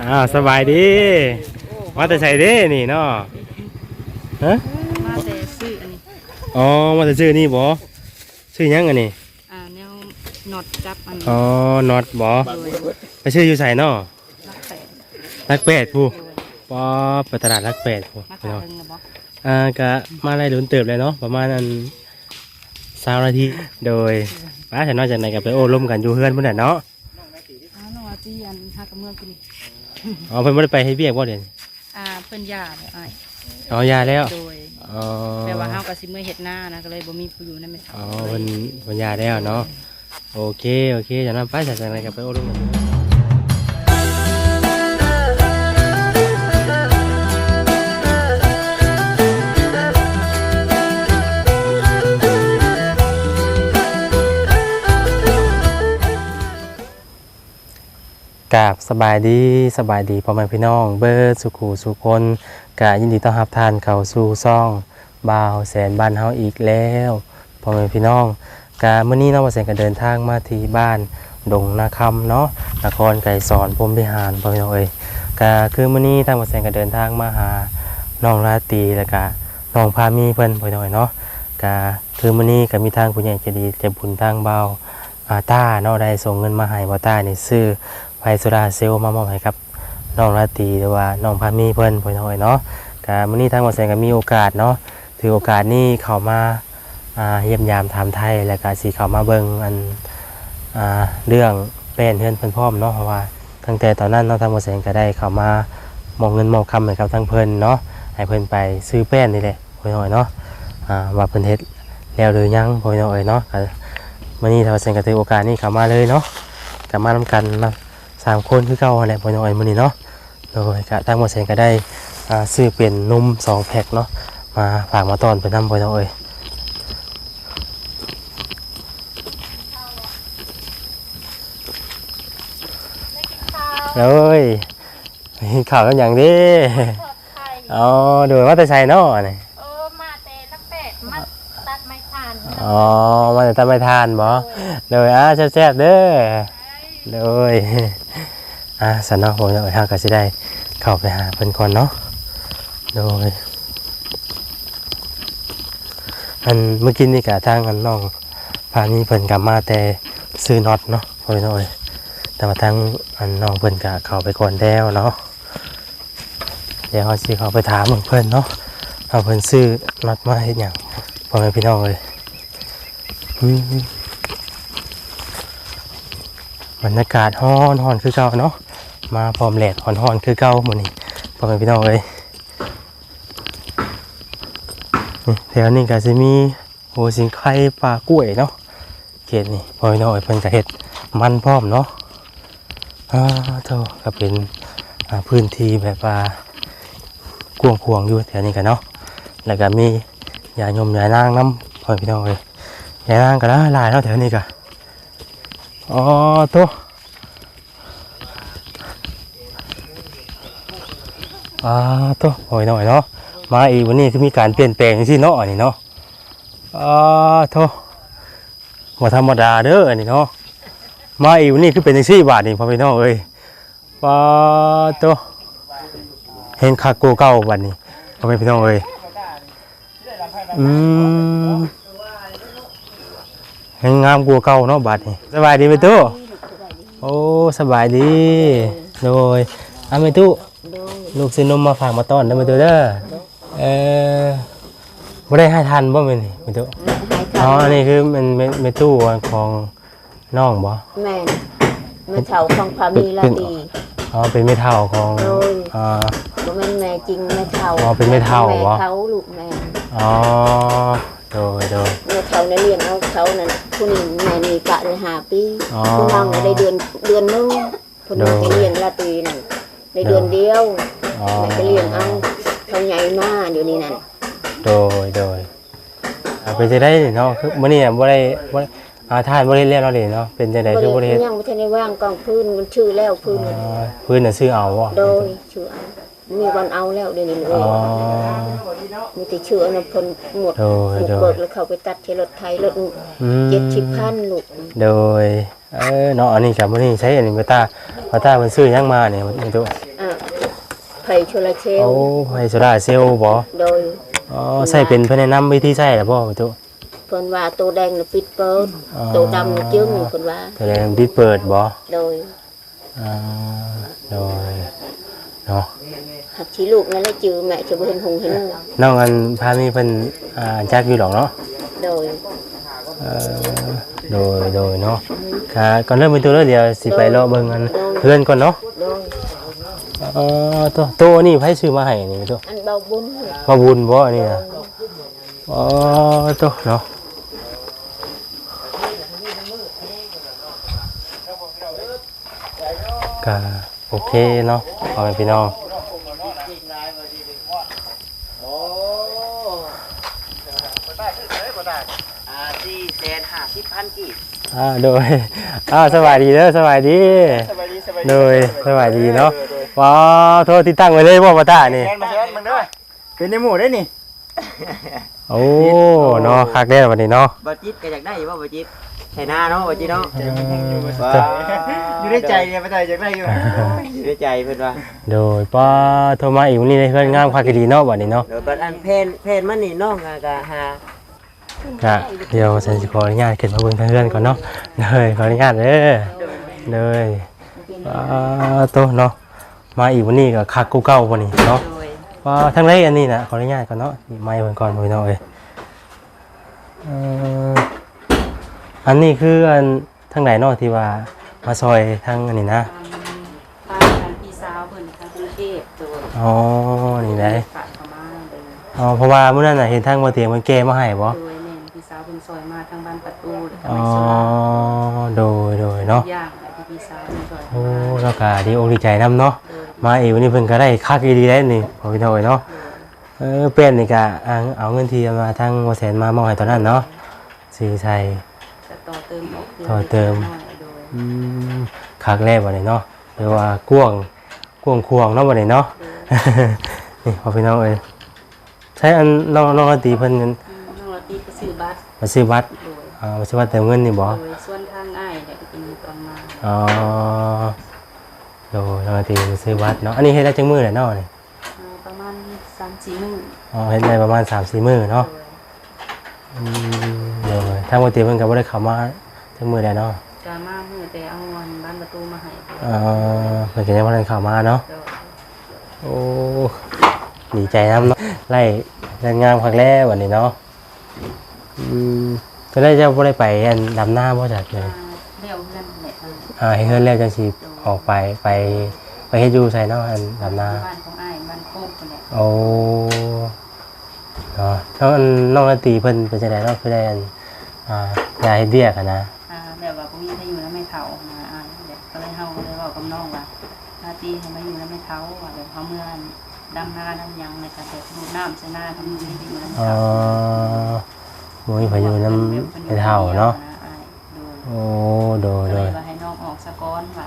อ้าวสบายดี มาแต่ใส่เด้นี่เนาะฮะมาแต่ซื้ออันนี้อ๋อมาแต่ชื่อนี่บ่ชื่อหยังอันนี้อ่าแนวน็อตจับอันนี้อ๋อน็อตบ่โดยไปชื่ออยู่ใส่เนาะรักแปดรักแปดผู้โดยปอไปตลาดรักแปดผู้มาพี่ขาน้องเพิ่งนะบ่อ่ากะมาไล่โดนเติบเลยเนาะประมาณอันสามนาทีโดยป้าฉันนอกจากไหนกับไปโอ้ร่มกันอยู่เฮือนพุ่นน่ะเนาะ อ้าวน้องว่าที่อันหากระเมืองกิน อ๋อเพิ่นบ่ได้ไปให้เบียกบ่เด่นอ่าเพิ่นยาเลยอ้ายอ๋อยาแล้วโดยอ๋อแปลว่าเฮาก็สิมื้อเฮ็ดหน้านะก็เลยบ่มีผู้อยู่ในแม่ทัพอ๋อเพิ่นเพิ่นยาแล้วเนาะโอเคโอเคจากนั้นป้าฉันจากไหนกับไปโอ้ร่มกัน กาบสบายดีสบายดีพ่อแม่พี่น้อง เบิร์ดสุขูสุคนกะยินดีต้อนรับทานเข้าสู่ซ่องบ่าวแสนบ้านเฮาอีกแล้วพ่อแม่พี่น้องกะมื้อนี้นาะบ่าวแสนก็เดินทางมาที่บ้านดงนาคำเนาะนครไกรสอนพรมวิหารพ่อแม่พี่น้องเอ้ยกะคือเมื้อนี้ทางบ่าวแสนก็เดินทางมาหาน้องราตรีแล้วก็น้องพามีเพิ่นพ่อแม่พี่น้องเนาะกะคือมื้อนี้ก็มีทางผู้ใหญ่ใจดีใจบุญทางเบาอาต้าเนาะได้ส่งเงินมาให้บ่าวต้านี่ซื้อ ไฟโซดาเซลลมามอบให้ครับน้องราตรีหรือว่าน้องพามีเพิ่นพ่อน้อยเนาะกะมื้อนี้ทางบ่แสงก็มีโอกาสเนาะถือโอกาสนี้เข้ามาอ่าเยี่ยมยามถามไทยแล้วก็สิเข้ามาเบิ่งอันอ่าเรื่องแป้นเฮือนเพิ่นพร้อมเนาะเพราะว่าตั้งแต่ตอนนั้นเนาะทางบ่แสงก็ได้เข้ามามอบเงินมอบคำให้กับทางเพิ่นเนาะให้เพิ่นไปซื้อแป้นนี่แหละพ่อน้อยเนาะอ่าว่าเพิ่นเฮ็ดแล้วหรือยังพ่อน้อยเนาะก็มื้อนี้ทางบ่แสงก็ถือโอกาสนี้เข้ามาเลยเนาะก็มานำกันเนาะ สามคนคือเก่าแหละพ่อน้อยมื้อนี้เนาะโดยกะทางหมดเซนก็ได้อ่าซื้อเป็นนมสองแพ็คเนาะมาฝากมาตอนเพิ่นนำพ่อน้อยเลยกินข้าวกันอย่างดีอ๋อโดยว่าแต่ใส่เนาะนี่เออมาแต่นักเป็ดมาตัดไม้ทานอ๋อมาแต่ทำไม่ทานบ่โดยอะแซ่บๆเด้อ โดยอะสันนาะพ่อน้อยเฮาก็สิได้เข้าไปหาเพิ่นก่อนเนาะโดยอันเมื่อกี้นี่กะทางอันน้องพามีเพิ่นกลับมาแต่ซื้อน็อตเนาะพ่อพี่น้อยแต่ว่าทางอันน้องเพิ่นกะเข้าไปก่อนแล้วเนาะเดี๋ยวเขาสิเข้าไปถามเพิ่นเนาะเอาเพิ่นซื้อน็อตมาเฮ็ดหยังพ่อแม่พี่น้องเลยอืม บรรยากาศฮ้อนฮ้อนคือเก่าเนาะมาพร้อมแหลดฮ้อนฮ้อนคือเก่าหมื้อนี้พ่อแม่พี่น้องเลยแถวนี้ก็จะมีโหสิงไข่ปลากล้วยเนาะเขตนี่พอพี่น้องเพิ่นก็เฮ็ดมันพร้อมเนาะอ่าเท่าก็เป็นพื้นที่แบบว่ากวางขวางๆอยู่แถวนี้กันเนาะแล้วก็มียายมยายนางน้ำพอพี่น้องเอ้ยยายนางก็ได้ลายเนาะแถวนี้ก็ อ๋อตัวอ่าตัวพอพี่น้อยเนาะมาอีกวันนี้คือมีการเปลี่ยนแปลงที่เนาะอันนี้เนาะอ่าโทมาธรรมดาเด้ออันนี้เนาะมาอีกวันนี้คือเป็นจังซี่บาทนี่พ่อพี่น้องเอ้ยปาโตเห็นคักโกเก่าบัดนี้พ่อพี่น้องเอ้ยอืม เห็นงามกว่าเก่าเนาะบัดนี้สบายดีไหมตู้โอ้สบายดี โดยอาไหมตู้ลูกซื้อนมมาฝากมาต้อนได้ไหมตัวเด้อเออไม่ได้ให้ทันบ่แม่นี่แม่ตู้อ๋ออันนี้คือมันเมเมตู้ของน้องบ่แม่นแม่เฒ่าของพามีลาตีอ๋อเป็นเมทัลของโอ้ยอ่าบ่แม่นแม่จริงแม่เฒ่าอ๋อเป็นแม่เฒ่าแม่เหรอเฒ่าลูกแม่อ๋อ โดยโดยแม่เฒ่าเนี่ยเลี้ยงเอาเขานั่นผู้นี้แม่นี่กะได้ห้าปีอ๋อผู้น้องน่ะได้เดือนเดือนหนึงผู้น้องโดจะยเลี้ยงลาตีนั่นได้เดือนเดียวอ๋อแม่ก็เลี้ยงเอาเขาใหญ่มากเดี๋ยวนี้นั่นโดยโดยอ่าเป็นจะได้เนาะคือมื้อนี้อะบ่ได้บ่ได้อ่าทานบ่ได้เรียนเนาะนี่เนาะเป็นจังได๋คือบ่ได้เฮ็ดยังบ่ทันได้ว่างกองพื้นมันชื่อแล้วพื้นอ๋มันอพื้นน่ะซื้อเอาบ่โดยชื่อเอา มีวันเอาแล้วเดี๋ยวนี้เลอ๋ยอมีแต่ชื่ออนนพลหมดโดยหมดโดย เบิกแล้วเขาไปตัดใช้รถไทยรถอืมเจ็ดสิบพันลูกโดย เออเนาะอันนี้กับมื้อนี้ใช้อันนี้บ่ตาบ่ตาเพิ่นซื้อหยังมาเนี่ยมันตัวอ่าไผ่โชลาเชลโอ้ให้โซดาเซลลบ่โดยอ๋อใส่เป็นเพิ่นแนะนำวิธีใช้ล่ะบ่ตัว เพิ่นว่าตัวแดงน่ะปิดเปิดอ๋อ ตัวดำน่ะจึ้งเพิ่นว่า แสดงที่เปิดบ่โดยอ่าโดย เนาะหักชีลูกนั่นแหละจือแม่จะบ่เห็นหงเห็นหนูน้องอันพามีเพิ่นอ่าจักอยู่ดอกเนาะโดยเอ่อโดยโดยเนาะค่ะก่อนเริ่มเป็นตัวแล้วเดี๋ยวสิไปรอเบิ่งอันเพื่อนก่อนเนาะโดยเอ่อตัวตัวนี่ไผซื้อมาให้นี่ตัวอันเบาบุญมาบุญบ่อันนี้น่ะอ๋อตัวเนาะก็ โอเคเนาะเอาไปพี่น้องอ่าสี่แสนห้าสิบพันกีบอ่าโดยอ่าสบายดีเด้อสบายดีสบายดีสบายดีโดยสบายดีเนาะว้าวโทษที่ตั้งไว้เลยบ่บ่ตานี่แทนมาแทนมึงด้วยเป็นในหมู่ได้นี่โอ้เนาะคักแน่วันนี้เนาะบอจิตก็อยากได้บ่บอจิต ใช่หน้าเนาะบอจิตเนาะเอออยู่ในใจเนี่ยไม่ได้อยากได้อยู่อยู่ในใจเพิ่นว่าโดยป้าโทรมาอีกวันนี้ได้เพื่อนงามคักดีเนาะวันนี้เนาะเดี๋ยวบัดอันเพนเพนมันนี่น้องก็ก็หาก็เดี๋ยวฉันจะขออนุญาตขึ้นมาเบิ่งทางเพื่อนก่อนเนาะเลยขออนุญาตเด้อเลยป้าโตเนาะมาอีกวันนี้ก็คักกูเก่าวันนี้เนาะโดยป้าทางไรอันนี้นะขออนุญาตก่อนเนาะไม้เพิ่นก่อนพี่น้องเอ้ยเอ่อ อันนี้คืออันทางไหนเนาะที่ว่ามาซอยทางอันนี้นะทางทางพี่สาวเพิ่นทางกรุงเทพตัวอ๋อนี่ได้ฝากเข้ามาเลยอ๋อเพราะว่ามื้อนั้นน่ะเห็นทางบ่เตียงมันแก้มาให้บ่โดยแม่นพี่สาวเพิ่นซอยมาทางบ้านประตูแล้วก็อ๋อไม่สลาโดยโดยเนาะย่างแล้วที่พี่สาวเพิ่นซอยโอ้มาแล้วก็ดีอกดีใจนํเนาะโดยมาอีกวันนี้เพิ่นก็ได้คักดีๆได้นี่พอพี่น้องเอ้ยเนาะเออเป็นนี่ก็เอาเอาเงินที่เอามาทางบ่แสนมามอบให้ตอนนั้นเนาะซื้อใส่จะ ต่อเติมออกต่อเติมน้อยโดยอืมคักแรกบัดนี้เนาะหรือว่ากวางกวางควงเนาะบัดนี้เนาะ นี่พอพี่น้องเอ้ยใช้อันน้องน้องดนตรีเพิ่นอืมน้องละตีก็ซื้อบัตรมาซื้อบัตรโดยอ่ามาซื้อบัตรเติมเงินนี่บ่โดยส่วนทางอ้ายเนี่ยก็เป็นตอนมาอ๋อโดยน้องดนตรีมาซื้อบัตรเนาะ อันนี้เฮ็ดได้จังมื้อแหละเนาะนี่อ่าประมาณ3-4มื้ออ๋อเฮ็ดได้ประมาณ3-4มื้อเนาะโดยอืมโดย ทางดนตรีเพิ่นก็บ่ได้เข้ามาจังมื้อใดเนาะกามามื้อแต่เอาเงินบ้านประตูมาให้อ่าเพิ่นก็ยังบ่ได้เข้ามาเนาะโดยโอ้ดีใจนำเนาะไล่แรงงามคักแล้ววันนี้เนาะอืมจะได้จะบ่ได้ไปอันดำหน้าบ่จัดเลยอ่าเร็วนั่นแหละอ่าให้เฮือนแล้วจังสิออกไปไปไปเฮ็ดอยู่ใส่เนาะอันดำหน้าบ้านของอ้ายบ้านโคกคนเนี่ยโอ้เนาะแล้วอันน้องนาตีเพิ่นเป็นจังไดเนาะคือได้อัน อ่ายาเฮ็ดเวียกอะนะอ่าแบบว่าบ่มีให้อยู่แล้วไม่เฒ่านะอ้ายแบบก็เลยเฮาก็เลยเว้ากับน้องว่าหน้าที่ให้มาอยู่แล้วไม่เฒ่าว่าแบบเฮาเมื่อดำนาดำหยังในการแบบดูน้ำใส่หน้าทำมือให้ดีแล้วอ๋อบ่มีพายุนำไปเท่าเนาะอ้ายโดยโอ้โดยก็โดเลยยว่าให้น้องออกสะก้อนว่ะ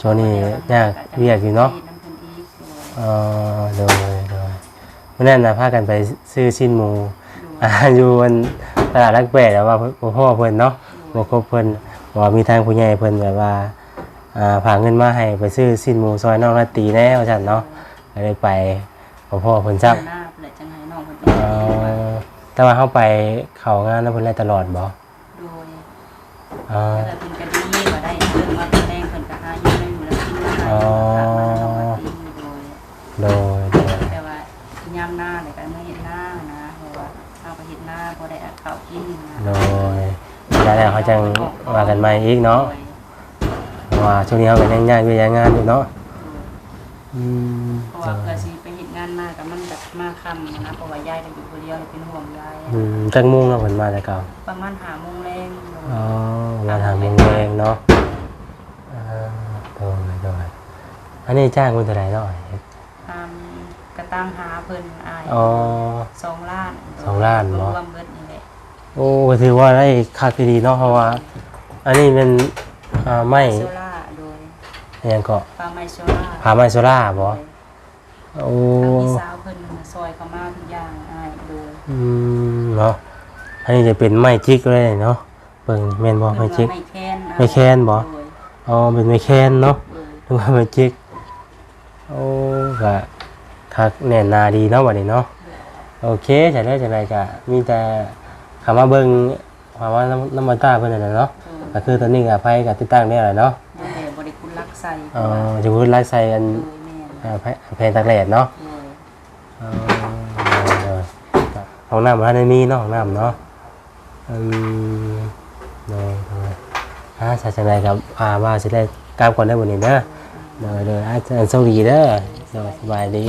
ช่วงนี้ยากเวียกอยู่เนาะน้ำเพิ่นอีกโดยเออโดยโดยวันนั้นนะพากันไปซื้อชิ้นหมู โดยอ่าอยู่บน ตลาดรักแปดแล้วว่าบ่พ่อเพิ่นเนาะบ่ครบเพิ่นว่ามีทางผู้ใหญ่เพิ่นแบบว่าอ่าฝากเงินมาให้ไปซื้อชิ้นหมูซอยน้องนาตีแน่ว่าซั่นเนาะก็เลยไปบ่พ่อเพิ่นซับหน้าเพิ่นแหละจังให้น้องเพิ่นเออแต่ว่าเฮาไปเข้างานแล้วเพิ่นได้ตลอดบ่โดยอ๋อแต่เพิ่นก็ดีว่า ไปเห็นหน้าพอได้เอาข้าวกินนะโดยแล้วแล้วเขาจังว่ากันใหม่อีกเนาะเพราะว่าช่วงนี้เฮาก็ยังยากอยู่ยากงานอยู่เนาะอืมเพราะว่าเพื่อสิไปเห็นงานมากับมันแบบมาค่ำนะเพราะว่ายายก็อยู่คนเดียวเป็นห่วงยายอืมจักโมุ่งเนาะเพิ่นมาแต่เก่าประมาณหาโมงแรงอ๋อมาทางเมืองแดงเนาะอ่าโดยโดยอันนี้จ้างคุณเท่าไหร่เนาะตามกระ ตั้งหาเพิ่นอายอ๋อ สองล้านสองล้านรเนาะวมเบิดนี่แหละโอ้ก็ถือว่าได้คักดีเนาะเพราะว่า อันนี้เป็นอ่าไม้โซล่าโดยอหยังก็ปลาไม้โซล่าผาไม้โซล่าบ่ โอ้ทางพี่สาวเพิ่นน่ะซอยเขามาทุกอย่างอายโดยอืมเนาะ อันนี้จะเป็นไม้จิกเลยเนาะเบิ่งแม่นบ่ไม้จิกไม่แค้นอไม่แคนบ่ โดยอ๋อเป็นไม่แคนเนาะ โดยหรือว่าไม่จิก โอ้ก็ คักแน่นนาดีเนาะบัดนี้เนาะโอเคจะได้จะได้ก็มีแต่คำว่าเบิ่งคำว่าน้ำน้ำมันตาเพิ่นนั่นน่ะเนาะก็คือตอนนี้ก็ไผก็ติดตั้งได้แล้วเนาะบริคุณรักใส่อ๋อจะพูดไล่ใส่อันแม่นอ่าแกแดเนาะห้องน้ำร้านนมีเนาะห้องน้ำเนาะอืมเนาะอ่าใช่จังไดครับอาว่าสิได้กราบก่อนได้บ่นี่เด้อเด้อเด้อาจารย์โชคดีเด้อสบายดี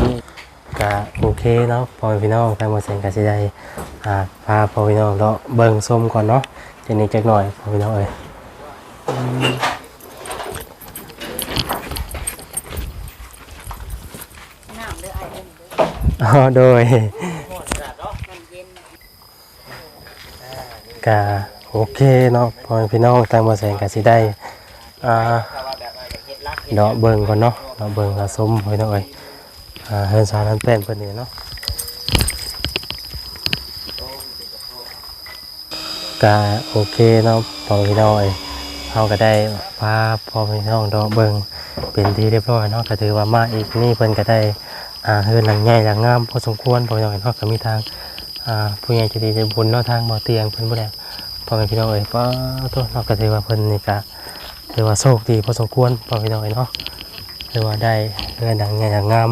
ก็โอเคเนาะพอพี่น้องทางบ่เซ็นก็สิได้อ่าพาพอพี่น้องเลาะเบิ่งชมก่อนเนาะจักนิดจักหน่อยพอพี่น้องเอ้ยอ๋อโดยกะโอเคเนาะพอพี่น้องทางบ่แสงก็สิได้อ่าเดาะเบิ่งก่อนเนาะเดาะเบิ่งละส้มพี่น้องเอ้ย เฮือนสารนั้นแป้นเพิ่นนี่เนาะกะโอเคเนาะพอพี่น้องเอ้ยเฮาก็ได้พาพอพี่น้องดาะเบิ่งเป็นที่เรียบร้อยเนาะก็ถือว่ามาอีกนี่เพิ่นก็ได้อ่าเฮือนหลังใหญ่หลังงามพอสมควรพอพี่น้องเอ้ยเนาะก็มีทางอ่าผู้ใหญ่ใจะดีใจบุญเนาะทางบ่อเตียงเพิ่นบ่ได้พอพี่น้องเอ้ยป้าตัวเนาะก็ถือว่าเพิ่นนี่ก็ถือว่าโชคดีพอสมควรพอพี่น้องเอ้ยเนาะถือว่าได้เงินดังใหญ่ดังงาม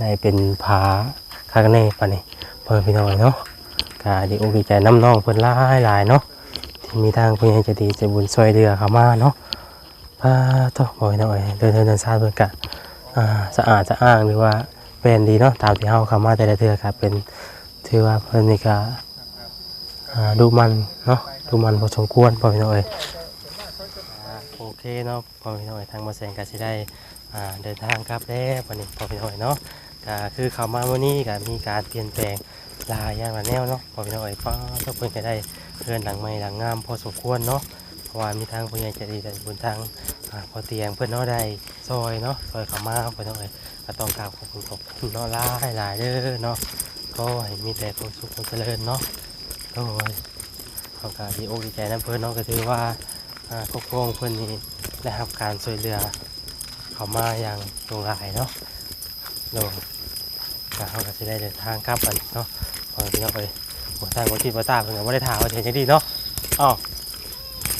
ได้เป็นผาคากเน่ปานนี้พ่อแม่พี่น้อยเนาะก็ดีอกดีใจน้ำน้องเพิ่นหลายหลายเนาะที่มีทางผู้ใหญ่ใจะดีใจบุญช่วยเหลือเข้ามาเนาะป้าตัวพ่อแม่พี่น้อยเดินเดินเดินซาเพิ่นก็อ่าสะอาดสะอ้างหรือว่าเป็นดีเนาะตามที่เฮาเข้ามาแต่ละเทื่อก็เป็นถือว่าเพิ่นนี่ก็อ่าดูมันเนาะดูมันพอสมควรพอพี่น้อย โอเคเนาะพอพี่น้อยทางมาแสงก็สิได้อ่าเดินทางกลับแล้ววันนี้พอพี่น้อยเนาะ ก็คือเข้ามาวันนี้ก็มีการเปลี่ยนแปลงลายอย่างลายแนวเนาะพอพี่น้องเอ้ป้าทุกคนก็ได้เพื่อนหลังใหม่หลังงามพอสมควรเนาะเพราะว่ามีทางผู้ใหญ่ใจดีใจบุญทางอ่าพอเตียงเพื่อนเนาะได้ซอยเนาะซอยเข้ามาพอพี่น้องเอ้ก็ต้องกราบขอบคุณขอบคุณเนาะลายลายเด้อเนาะก็ให้มีแต่ความสุขความเจริญเนาะโอ้ยเขาก็ดีอกดีใจนะเพื่อนเนาะก็ถือว่าอ่าครอบครัวของเพื่อนนี้ได้รับการช่วยเหลือเขามาอย่างตรงหลายเนาะโดย ก็เขาก็จะได้เดินทางกลับกันเนาะพอพี่น้องไปหัวตาหัวที่หัวตาเพื่อนก็ไม่ได้ถามว่าเชนจะดีเนาะอ๋อ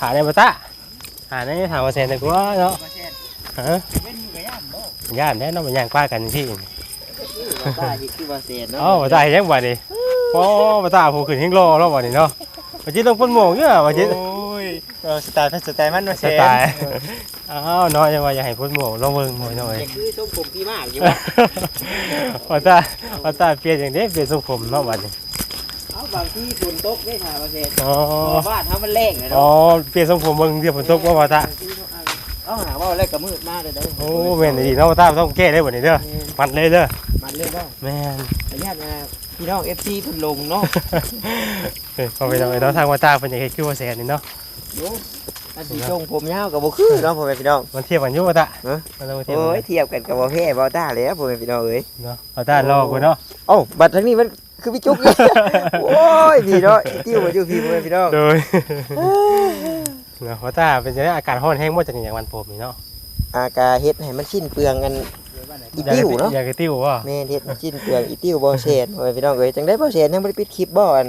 ถามในหัวตาถามในถามว่าเชนแต่กูว่าเนาะฮะย่านแน่เนอนมันย่างกว้ากันที่ตาอีกคือว่าเสียเนาะอ๋อมาตายยังบ่นี่โอ้มาตายผู้ขึ้นหิ้งรอแล้วบ่นี่เนาะมาจิต้องพ่นหมวกเยอะมาจิโอ้ย เออสไตล์สไตล์มันว่าสเสียไตล์อ้าวน้อยจังว่าอยากให้พ่นหมวกลองเบิ่งหน่อยหน่อยอย่างคือส้มผมพี่มากอยู่มาตายมาตายเปลี่ยนอย่างนี้เปลี่ยนทรงผมเนาะบัดนี้เอาบางที่ฝนตกได้ค่ะว่าเสียอ๋อบ้านเฮามันแรงเลยอ๋อเนาะเปลี่ยนทรงผมเบิ่งเดี๋ยวฝนตกว่ามาตาเอาหาว่าแรกก็มืดมากเลยเด้อโอ้แม่นดีเนาะมาตาต้องแก้ได้บ่นี่เด้อมัดเลยเด้อมันเล่นบ่แม่น ขออนุญาตนะพี่น้อง FC เพิ่นลงเนาะเฮ้ยพอไปทางไปเนาะทางมาตาเพิ่นอยากให้คือว่าแสนนี่เนาะ โอ้อันสิจงผมยาวก็บ่คือเนาะพ่อแม่พี่น้อง มันเทียบกันอยู่มาตาเออมันต้องมาเทียบโอ้กัยนเทียบกันกับบ่แพ้บ่ตาแล้วพ่อแม่พี่น้องเอ้ยเนาะมาตารอกูเนาะเอ้าบัดทางนี้มันคือพี่จุกโอ้ยพี่เนาะไอ้ติ้วมาอยู่พี่พ่อแม่พี่น้องโดยเนาะเพราะถ้าเป็นจะได้อากาศร้อนแห้งหมดจากอย่างวันผมนี่เนาะอากาเฮ็ดให้มันชิ้นเปลืองกัน อีติ้วเนาะอยากจะติ้วว่าแม่นเฮ็ดมันชิ้นเปลืองอีติ้วบ่เซนพ่อแม่พี่น้องเอ้ยจังได้บ่เซนยังบ่ได้ปิดคลิปบ่อัน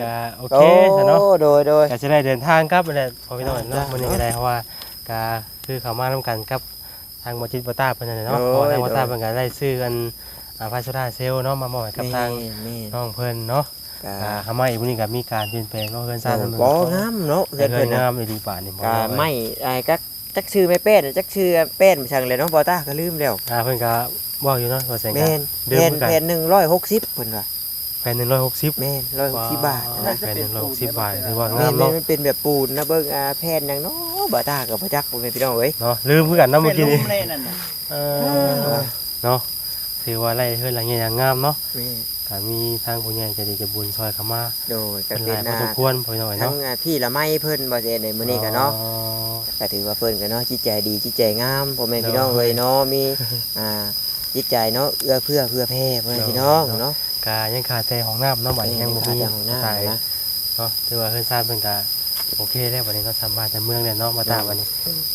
ก็โอโอ้เคซะเนาะโดยโดยก็จะได้เดินทางครับไปเลยพอพี่น้องเนาะจ้ะวันนี้ก็ได้เพราะว่าก็คือเขามาทำกันกับทางมจิตบต้าเพิ่นนั่นแหละเนาะโอ้เพยราะว่าทางบต้าเพิ่นก็ได้ซื้อกันอ่าพาชุดาเซลเนาะมามอบให้กับทางแม่นแม่นน้องเพิ่นเนาะกาอ่าทำไมวันนี้ก็มีการเปลี่ยนแปลงเนาะเพิ่นสร้างถนนบ่งามเนาะเพิ่เพิ่นนเพิ่นงาน่ะมอีดีป่านนี่บ่กาไม่ไอ้กัก จักชื่อไม่เป็นจักชื่อเป็นช่างเลยเนาะบ่ตาก็ลืมแล้วอ่าเพิ่นก็บอกอยู่เนาะว่าแสงกัแม่นเดิมแผ่นกันแผ่น160เพิ่นว่าแผ่น160แม่น160บาทนะแผ่น160บาทถือว่าแม่งามนเนาะมันเป็นแบบปูนนะเบิ่งอ่าแผ่นหยังเนาะบ่ตากับบ่จักบ่แม่นพี่น้องเอ้ยเนาะลืมคือกันเนาะเมื่อกี้นี้เล่นนั่นน่ะเออเนาะถือว่าไล่เฮือนหลังใหญ่อย่างงามเนาะแม่ ก็มีทางผู้ใหญ่ใจดีจะบุญซอยเข้ามาโดยก็เป็นหเป็านยพอควรพอหน่อยเนาะทั้งพี่ละไม่เพิ่นบ่เจนในมื้อนี้ก็เนาะ อ๋อ ก็ถือว่าเพิ่นก็เนาะจิตใจดีจิตใจงามพ่อแม่พี่น้องเอ้ยเนาะมีอ่าจิตใจเนาะเอื้อเพื่อเพื่อแพ่พ่อแม่พี่น้องเนาะกายังขาดแต่ของน้ำน้ำบัดยังบ่มีเออของหน้านะเนาะถือว่าเพิ่นทราบเพิ่นก็โอเคแล้ววันนี้ก็สามารถจะเมืองแล้วเนาะมาตามวันนี้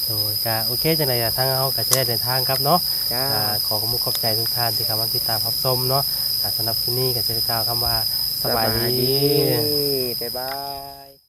โดยก็โอเคจังได๋ทางเฮาก็จะได้เดินทางครับเนาะจ้าขอขอบคุณขอบใจทุกท่านที่เข้ามาติดตามรับชมเนาะ แต่สำหรับที่นี่ก็จะกล่าวคำว่าสบายดีบ๊ายบาย